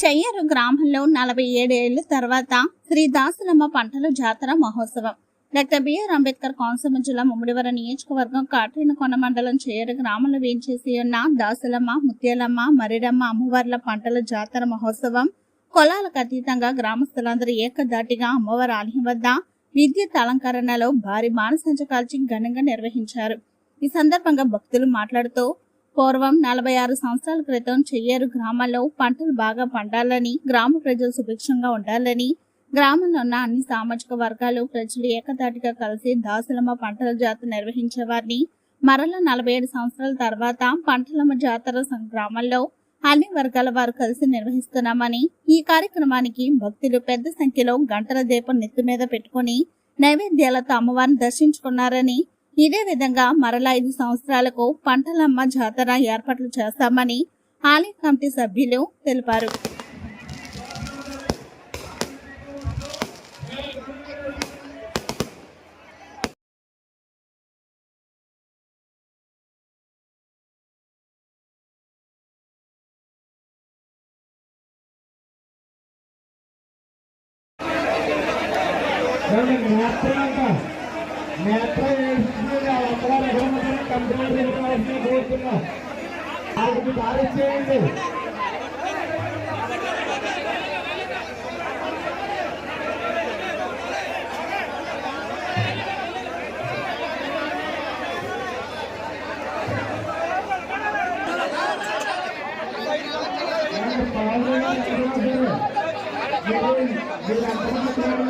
చెయ్యరు. గ్రామంలో నలభై ఏడేళ్ళ తర్వాత శ్రీ దాసులమ్మ పంటల జాతర మహోత్సవం. డాక్టర్ బిఆర్ అంబేద్కర్ కోనసీమ జిల్లా ముమ్మిడివర నియోజకవర్గం కాట్రేనకొండ మండలం చెయ్యరు గ్రామంలో వేయించేసి ఉన్న దాసులమ్మ ముత్యాలమ్మ మరిడమ్మ అమ్మవార్ల పంటల జాతర మహోత్సవం కులాలకు అతీతంగా గ్రామస్తులందరూ ఏకదాటిగా అమ్మవారి ఆలయం వద్ద విద్యుత్ అలంకరణలో భారీ మానసంచ కాల్చి ఘనంగా నిర్వహించారు. ఈ సందర్భంగా భక్తులు మాట్లాడుతూ పూర్వం నలభై ఆరు సంవత్సరాల క్రితం చెయ్యేరు గ్రామాల్లో పంటలు బాగా పండాలని గ్రామ ప్రజలు సుభిక్షంగా ఉండాలని గ్రామంలో ఉన్న అన్ని సామాజిక వర్గాలు ప్రజలు ఏకతాటిగా కలిసి దాసులమ్మ పంటల జాతర నిర్వహించేవారిని. మరలా నలభై ఏడు సంవత్సరాల తర్వాత పంటలమ్మ జాతర సం- గ్రామంలో అన్ని వర్గాల వారు కలిసి నిర్వహిస్తున్నామని ఈ కార్యక్రమానికి భక్తులు పెద్ద సంఖ్యలో గంటల దీపం నెత్తి మీద పెట్టుకుని నైవేద్యాలతో అమ్మవారిని దర్శించుకున్నారని ఇదే విధంగా మరలా ఐదు సంవత్సరాలకు పంటలమ్మ జాతర ఏర్పాట్లు చేస్తామని ఆలయ కమిటీ సభ్యులు తెలిపారు Thank you. వాళ్ళకి దారి చేయండి ఏమండి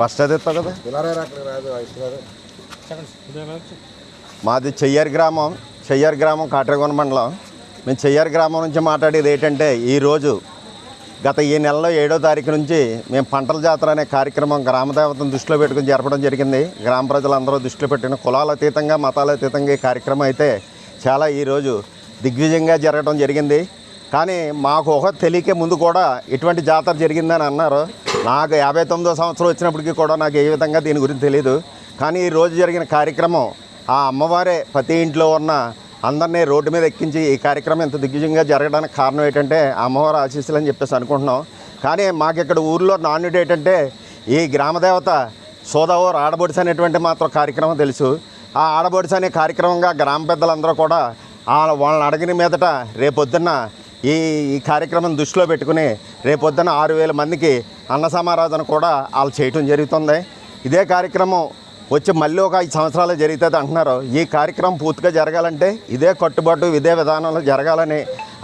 బస్ కదా? మాది చెయ్యర్ గ్రామం చెయ్యర్ గ్రామం కాట్రగొండ మండలం. మేము చెయ్యర్ గ్రామం నుంచి మాట్లాడేది ఏంటంటే ఈరోజు గత ఈ నెలలో ఏడో తారీఖు నుంచి మేము పంటల జాతర అనే కార్యక్రమం గ్రామదేవతను దృష్టిలో పెట్టుకుని జరపడం జరిగింది. గ్రామ ప్రజలందరూ దృష్టిలో పెట్టిన కులాల అతీతంగా మతాల అతీతంగా ఈ కార్యక్రమం అయితే చాలా ఈరోజు దిగ్విజయంగా జరగడం జరిగింది. కానీ మాకు ఒక తెలియకే ముందు కూడా ఇటువంటి జాతర జరిగిందని అన్నారు. నాకు యాభై తొమ్మిదో సంవత్సరం వచ్చినప్పటికీ కూడా నాకు ఏ విధంగా దీని గురించి తెలియదు కానీ ఈ రోజు జరిగిన కార్యక్రమం ఆ అమ్మవారే ప్రతి ఇంట్లో ఉన్న అందరినీ రోడ్డు మీద ఎక్కించి ఈ కార్యక్రమం ఇంత దిగ్విజయంగా జరగడానికి కారణం ఏంటంటే అమ్మవారు ఆశీస్సులు అని చెప్పేసి అనుకుంటున్నాం. కానీ మాకు ఇక్కడ ఊర్లో నాణ్యుడు ఏంటంటే ఈ గ్రామదేవత సోదావోర్ ఆడబొడిస అనేటువంటి మాత్రం కార్యక్రమం తెలుసు. ఆ ఆడబొడిస అనే కార్యక్రమంగా గ్రామ పెద్దలందరూ కూడా వాళ్ళని అడిగిన మీదట రేపొద్దున్న ఈ ఈ కార్యక్రమం దృష్టిలో పెట్టుకుని రేపొద్దున ఆరు వేల మందికి అన్న సమారాధన కూడా వాళ్ళు చేయటం జరుగుతుంది. ఇదే కార్యక్రమం వచ్చి మళ్ళీ ఒక ఐదు సంవత్సరాలు జరుగుతుంది అంటున్నారు. ఈ కార్యక్రమం పూర్తిగా జరగాలంటే ఇదే కట్టుబాటు ఇదే విధానంలో జరగాలని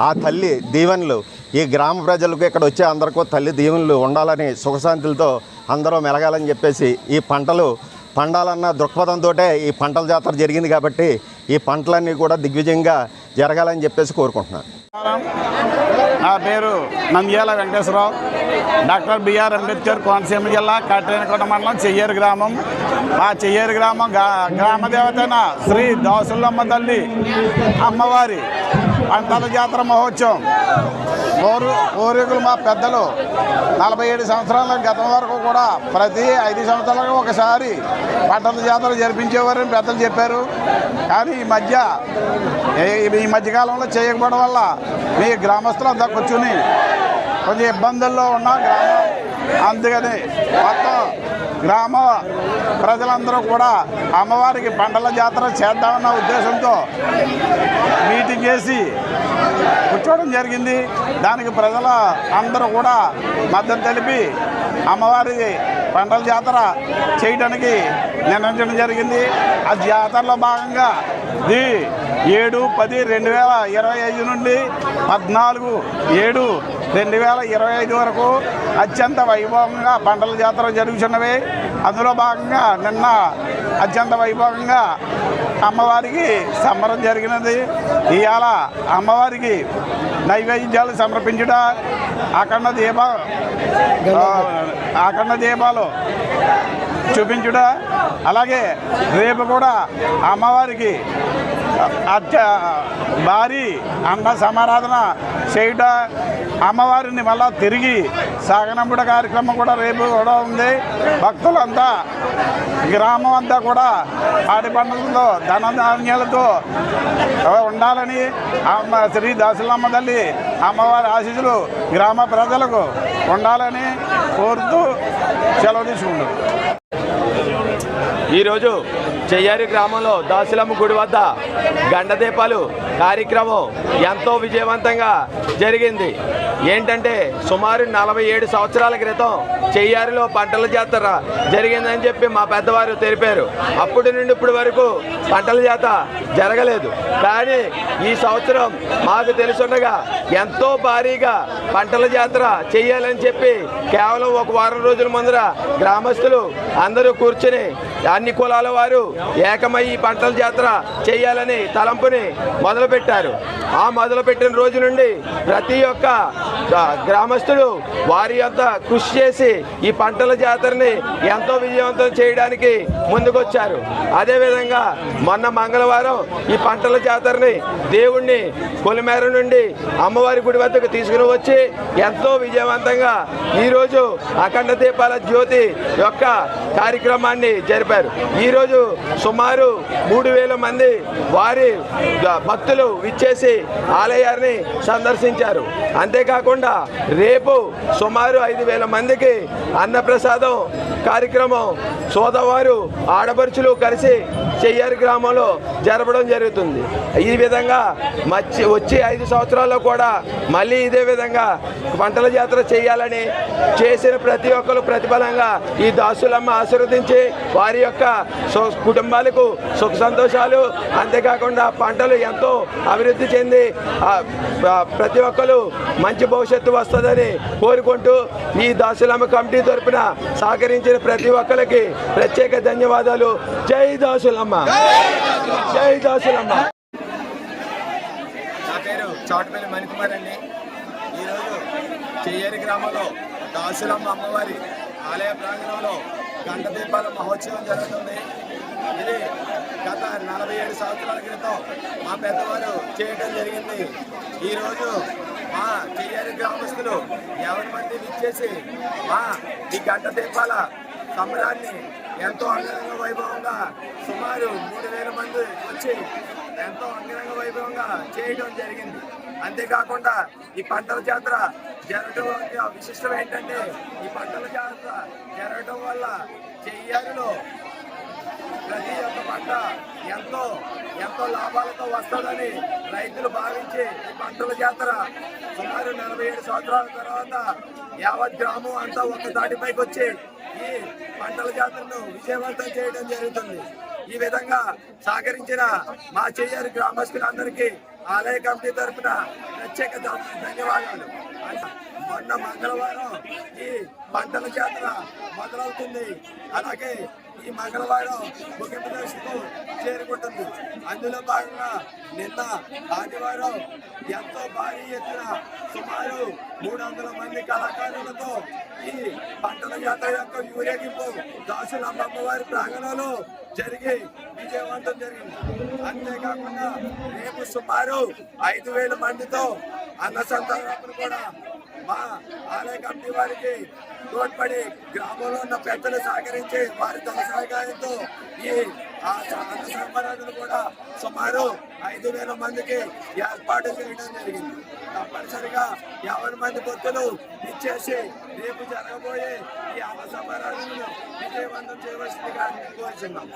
ఆ తల్లి దీవెనలు ఈ గ్రామ ప్రజలకు ఇక్కడ వచ్చే అందరికీ తల్లి దీవెనలు ఉండాలని సుఖశాంతులతో అందరూ మెలగాలని చెప్పేసి ఈ పంటలు పండాలన్న దృక్పథంతో ఈ పంటల జాతర జరిగింది కాబట్టి ఈ పంటలన్నీ కూడా దిగ్విజయంగా జరగాలని చెప్పేసి కోరుకుంటున్నాను. నా పేరు నంద్యాల వెంకటేశ్వరరావు. డాక్టర్ బిఆర్ అంబేద్కర్ కోనసీమ జిల్లా కట్రేనకొండ మండలం చెయ్యేరు గ్రామం. మా చెయ్యేరు గ్రామం గా- గ్రామ దేవతైన శ్రీ దాసులమ్మ తల్లి అమ్మవారి పంటల జాతర మహోత్సవం. పూర్వ పూర్వీకులు మా పెద్దలు నలభై ఏడు సంవత్సరాల గతం వరకు కూడా ప్రతి ఐదు సంవత్సరాలకు ఒకసారి పంటల జాతర జరిపించేవారని పెద్దలు చెప్పారు. కానీ ఈ మధ్య ఈ- మధ్యకాలంలో చేయకపోవడం వల్ల మీ గ్రామస్తులంతా కూర్చుని కొంచెం ఇబ్బందుల్లో ఉన్న గ్రామం. అందుకని మొత్తం గ్రామ ప్రజలందరూ కూడా అమ్మవారికి పంటల జాతర చేద్దామన్న ఉద్దేశంతో మీటింగ్ చేసి కూర్చోవడం జరిగింది. దానికి ప్రజల అందరూ కూడా మద్దతు తెలిపి అమ్మవారి పంటల జాతర చేయడానికి నిర్ణయించడం జరిగింది. ఆ జాతరలో భాగంగా ఇది ఏడు పది రెండు వేల ఇరవై ఐదు నుండి పద్నాలుగు ఏడు రెండు వేల ఇరవై ఐదు వరకు అత్యంత వైభవంగా పంటల జాతర జరుగుతున్నవి అందులో భాగంగా నిన్న అత్యంత వైభవంగా అమ్మవారికి సంబరం జరిగినది. ఇవాళ అమ్మవారికి నైవేద్యాలు సమర్పించుట అఖండ దీప అఖండ దీపాలు చూపించుట అలాగే రేపు కూడా అమ్మవారికి అత్య భారీ అన్న సమారాధన చేయుట అమ్మవారిని మళ్ళా తిరిగి సాగనంపుడ కార్యక్రమం కూడా రేపు కూడా ఉంది. భక్తులంతా గ్రామం అంతా కూడా ఆడి పండుగలతో ధనధాన్యాలతో ఉండాలని అమ్మ శ్రీ దాసులమ్మ తల్లి అమ్మవారి ఆశీస్సులు గ్రామ ప్రజలకు ఉండాలని కోరుతూ సెలవు తీసుకుంటారు ఈరోజు చెయ్యారి గ్రామంలో దాసులమ్మ గుడి వద్ద గండదీపాలు కార్యక్రమం ఎంతో విజయవంతంగా జరిగింది. ఏంటంటే సుమారు నలభై ఏడు సంవత్సరాల క్రితం చెయ్యారిలో పంటల జాతర జరిగిందని చెప్పి మా పెద్దవారు తెలిపారు. అప్పటి నుండి ఇప్పటి వరకు పంటల జాత జరగలేదు. కానీ ఈ సంవత్సరం మాకు తెలుసుండగా ఎంతో భారీగా పంటల జాతర చేయాలని చెప్పి కేవలం ఒక వారం రోజుల ముందర గ్రామస్తులు అందరూ కూర్చుని అన్ని కులాల వారు ఏకమై ఈ పంటల జాతర చేయాలని తలంపుని మొదలుపెట్టారు. ఆ మొదలుపెట్టిన రోజు నుండి ప్రతి ఒక్క ఆ, గ్రామస్తుడు వారి యొక్క కృషి చేసి ఈ పంటల జాతరని ఎంతో విజయవంతం చేయడానికి ముందుకొచ్చారు. అదేవిధంగా మొన్న మంగళవారం ఈ పంటల జాతరని దేవుణ్ణి కొలిమేర నుండి అమ్మవారి గుడి వద్దకు తీసుకుని వచ్చి ఎంతో విజయవంతంగా ఈరోజు అఖండ దీపాల జ్యోతి యొక్క కార్యక్రమాన్ని జరిపారు. ఈరోజు సుమారు మూడు వేల మంది వారి భక్తులు విచ్చేసి ఆలయాన్ని సందర్శించారు. అంతేకాకుండా రేపు సుమారు ఐదు వేల మందికి అన్నప్రసాదం కార్యక్రమం సోదవారు ఆడపడుచులు కలిసి చెయ్యారు గ్రామంలో జరపడం జరుగుతుంది. ఈ విధంగా మచ్చి వచ్చే ఐదు సంవత్సరాల్లో కూడా మళ్ళీ ఇదే విధంగా పంటల జాతర చేయాలని చేసిన ప్రతి ఒక్కరు ప్రతిఫలంగా ఈ దాసులమ్మ ఆశీర్వదించి వారి యొక్క సు- కుటుంబాలకు సుఖ సంతోషాలు అంతేకాకుండా పంటలు ఎంతో అభివృద్ధి చెంది ప్రతి ఒక్కరు మంచి భవిష్యత్తు వస్తుందని కోరుకుంటూ ఈ దాసులమ్మ కమిటీ తరపున సహకరించిన ప్రతి ఒక్కరికి ప్రత్యేక ధన్యవాదాలు. జై దాసులమ్మ! జై దాసులమ్మ. నా పేరు చాటుపల్లి మణికుమార్ అండి. ఈరోజు చెయ్యేరి గ్రామంలో దాసులమ్మ అమ్మవారి ఆలయ ప్రాంగణంలో గంట దీపాల మహోత్సవం జరుగుతుంది. ఇది గత నలభై ఏడు సంవత్సరాల క్రితం మా పెద్దవారు చేయడం జరిగింది. ఈరోజు మా చెయ్యేరి గ్రామస్తులు ఎవరి మంది ఇచ్చేసి మా ఈ గంట దీపాల సంబరాన్ని ఎంతో అంగరంగ వైభవంగా సుమారు మూడు వేల మంది వచ్చి ఎంతో అంగరంగ వైభవంగా చేయడం జరిగింది. అంతేకాకుండా ఈ పంటల జాతర జరగడం విశిష్టం ఏంటంటే ఈ పంటల జాతర జరగడం వల్ల చెయ్యారిలో ప్రతి ఒక్క పంట ఎంతో ఎంతో లాభాలతో వస్తుందని రైతులు భావించి ఈ పంటల జాతర సుమారు నలభై ఏడు సంవత్సరాల తర్వాత యావత్ గ్రామం అంతా ఒక్క దాటిపైకి వచ్చి ఈ పంటల జాతరను విజయవంతం చేయడం జరుగుతుంది. ఈ విధంగా సహకరించిన మా చెయ్యారు గ్రామస్తులందరికీ ఆలయ కమిటీ తరఫున ప్రత్యేక ధన్యవాదాలు. మొన్న మంగళవారం ఈ పంటల జాతర మొదలవుతుంది. అలాగే ఈ మంగళవారం ముగింపు దశకు చేరుకుంటుంది. అందులో భాగంగా నిన్న ఆదివారం ఎంతో భారీ ఎత్తున సుమారు మూడు వందల మంది కళాకారులతో ఈ పంటల జాతర యొక్క ఊరేగింపు దాసుల అమ్మవారి ప్రాంగణంలో జరిగి విజయవంతం జరిగింది. అంతేకాకుండా రేపు సుమారు ఐదు వేల మందితో అన్న సంతానం కూడా మా ఆలయ కమిటీ వారికి తోడ్పడి గ్రామంలో ఉన్న పెద్దలు సహకరించి వారి ధన ఈ ఆ అన్న సంబరాలను కూడా సుమారు ఐదు వేల మందికి ఏర్పాటు చేయడం జరిగింది. తప్పనిసరిగా యాభై మంది భక్తులు ఇచ్చేసి రేపు జరగబోయే ఈ అన్న సమారాధనను విజయవంతం చేయవలసిందిగా కోరుచున్నాం.